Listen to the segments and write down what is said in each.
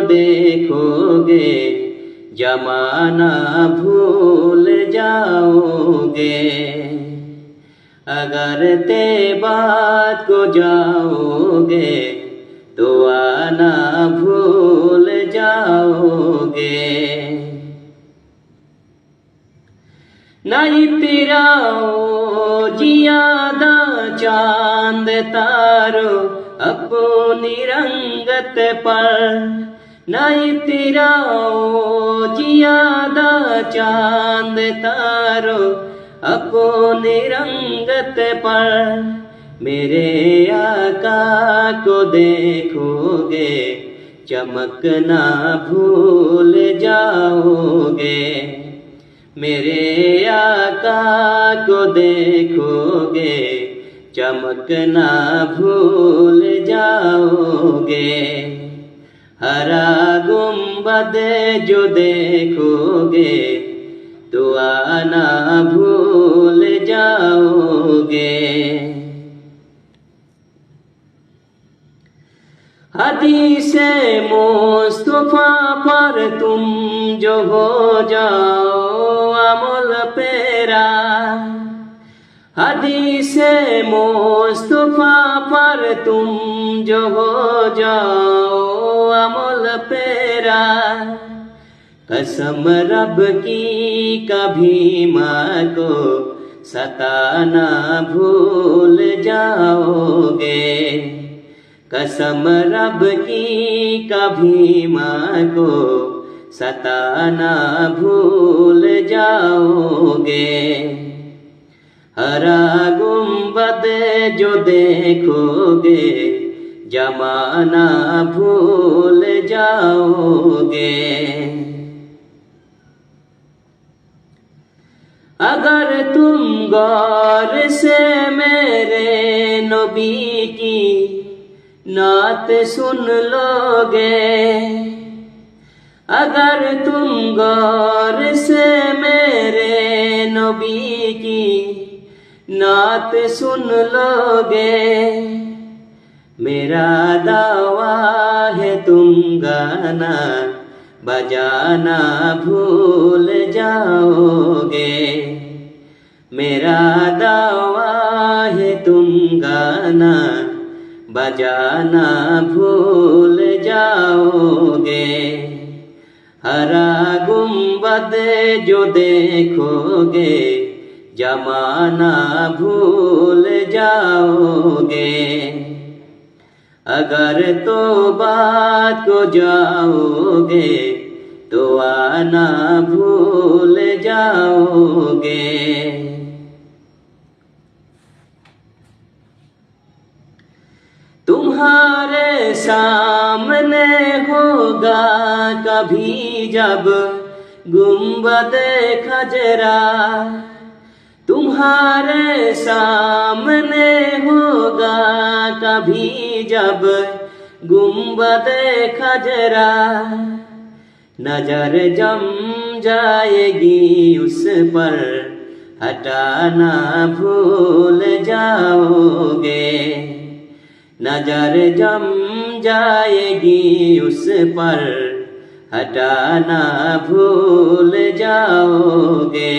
देखोगे, जमाना भूल जाओगे। अगर ते बात को जाओगे तो आना भूल जाओगे। नहीं तिराओ जियादा चाँद तारो, अपनी रंगत पर नहीं तिराओ जियादा चाँद तारो, अपनी रंगत पर मेरे आका को देखोगे, चमकना भूल जाओगे। मेरे आका को देखोगे, चमकना भूल जाओगे। हरा गुंबद जो देखोगे तो आना भूल जाओगे हदीस मुस्तफ़ा पर तुम जो हो जाओ अमल पेरा हदीस मुस्तफ़ा पर तुम जो हो जाओ अमल पेरा। कसम रब की कभी माँ को सताना भूल जाओगे। कसम रब की कभी माँ को सताना भूल जाओगे। हरा गुंबद जो देखोगे, जमाना भूल जाओगे। अगर तुम गौर से मेरे नबी की नात सुन लोगे, अगर तुम गौर से मेरे नबी की नात सुन लोगे, मेरा दावा है तुम गाना बजाना भूल जाओगे। मेरा दावा है तुम गाना बजाना भूल जाओगे। हरा गुंबद जो देखोगे जमाना भूल जाओगे। अगर तो बात को जाओगे तो आना भूल जाओगे। तुम्हारे सामने होगा कभी जब गुंबद खजरा। तुम्हारे सामने होगा कभी जब गुंबद खजरा। नज़र जम जाएगी उस पर, हटाना भूल जाओगे। नज़र जम जाएगी उस पर, हटाना भूल जाओगे।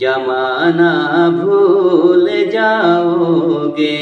जमाना भूल जाओगे।